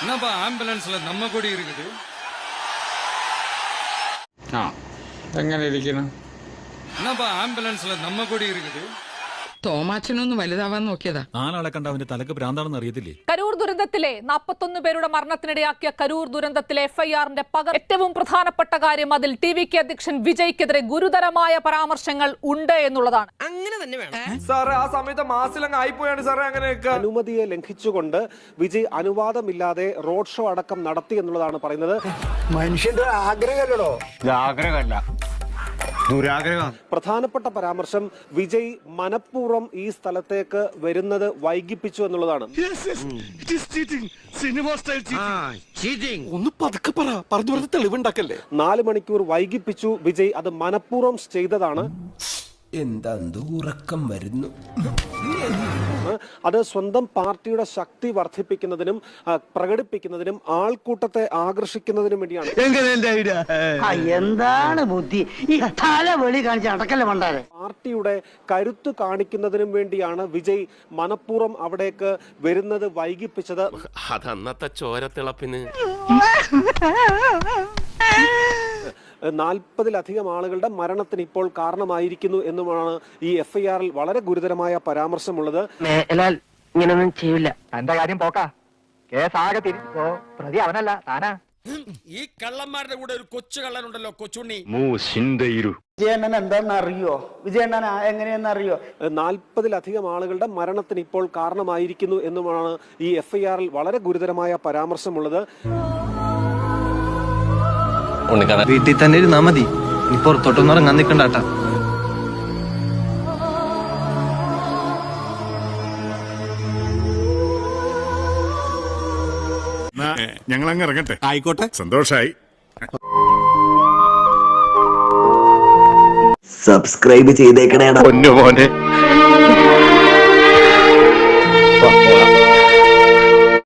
என்னப்பா ஆம்புலன்ஸ்ல நம்ம கொடி இருக்குது ആ എങ്ങനെ ഇരിക്കണം என்னப்பா ஆம்புலன்ஸ்ல நம்ம கொடி இருக்குது തോമാച്ചനൊന്ന് വലുതാവാൻ നോക്കിയതാ നാലാളെ കണ്ട അവന്റെ തലക്ക് ഭ്രാന്താണെന്ന് അറിയത്തില്ലേ കരൂർ ദുരന്തത്തിലെ നാൽപ്പത്തൊന്ന് പേരുടെ മരണത്തിനിടയാക്കിയ കരൂർ ദുരന്തത്തിലെ എഫ്ഐആറിന്റെ പകർ ഏറ്റവും പ്രധാനപ്പെട്ട കാര്യം അതിൽ ടി വി കെ അധ്യക്ഷൻ വിജയ്ക്കെതിരെ ഗുരുതരമായ പരാമർശങ്ങൾ ഉണ്ട് എന്നുള്ളതാണ് സാറേ ആ സമയത്ത് മാസിലങ്ങ് ആയിപ്പോയാണ് സാറേ അങ്ങനെ അനുമതിയെ ലംഘിച്ചുകൊണ്ട് വിജയ് അനുവാദമില്ലാതെ റോഡ് ഷോ അടക്കം നടത്തി എന്നുള്ളതാണ് പറയുന്നത്. മനുഷ്യന്റെ ആഗ്രഹമല്ലോ ആഗ്രഹമല്ല. ദുരാഗ്രഹം. പ്രധാനപ്പെട്ട പരാമർശം വിജയ് മനഃപൂർവം ഈ സ്ഥലത്തേക്ക് വരുന്നത് വൈകിപ്പിച്ചു എന്നുള്ളതാണ്. ഒന്ന് പതുക്കെ പറ. പറഞ്ഞു പറഞ്ഞ് തെളിവുണ്ടാക്കല്ലേ? നാല് മണിക്കൂർ വൈകിപ്പിച്ചു വിജയ് അത് മനഃപൂർവം ചെയ്തതാണ്. എന്താ ഉറക്കം വരുന്നു? അത് സ്വന്തം പാർട്ടിയുടെ ശക്തി വർദ്ധിപ്പിക്കുന്നതിനും പ്രകടിപ്പിക്കുന്നതിനും ആൾക്കൂട്ടത്തെ ആകർഷിക്കുന്നതിനും വേണ്ടിയാണ്. എന്താണ് ബുദ്ധി? ഈ തല വെളി കാണിച്ച് അടക്കല്ലേ മണ്ടാരെ? പാർട്ടിയുടെ കരുത്ത് കാണിക്കുന്നതിനും വേണ്ടിയാണ് വിജയ് മനഃപൂർവം അവിടേക്ക് വരുന്നത് വൈകിപ്പിച്ചത്. അതന്നത്തെ ചോരത്തിളപ്പിന്. നാൽപ്പതിലധികം ആളുകളുടെ മരണത്തിന് ഇപ്പോൾ കാരണമായിരിക്കുന്നു എന്നുമാണ് ഈ എഫ്ഐആറിൽ വളരെ ഗുരുതരമായ പരാമർശമുള്ളത്. ഇങ്ങനൊന്നും ചെയ്യില്ല എന്റെ കാര്യം പോക്കാ. കേസ് ആകെ തിരിച്ചോ പ്രതി അവനല്ല താനാ. ഈ കള്ളന്മാരുടെ കൂടെ ഒരു കൊച്ചു കള്ളനുണ്ടല്ലോ കൊച്ചുണ്ണി. വിജയണ്ണൻ എന്താണെന്ന് അറിയോ വിജയണ്ണൻ എങ്ങനെയെന്ന് അറിയോ നാൽപ്പതിലധികം ആളുകളുടെ മരണത്തിന് ഇപ്പോൾ കാരണമായിരിക്കുന്നു എന്നുമാണ് ഈ എഫ്ഐആറിൽ വളരെ ഗുരുതരമായ പരാമർശമുള്ളത്. വീട്ടിൽ തന്നെ ഇരുന്നാ മതി. ഇനി പുറത്തോട്ടൊന്നും ഇറങ്ങാൻ നിക്കണ്ടാട്ടാ ഞങ്ങൾ അങ്ങ് ഇറങ്ങട്ടെ. ആയിക്കോട്ടെ. സന്തോഷായി. സബ്സ്ക്രൈബ് ചെയ്തേക്കണേടാ. പൊന്നു മോനെ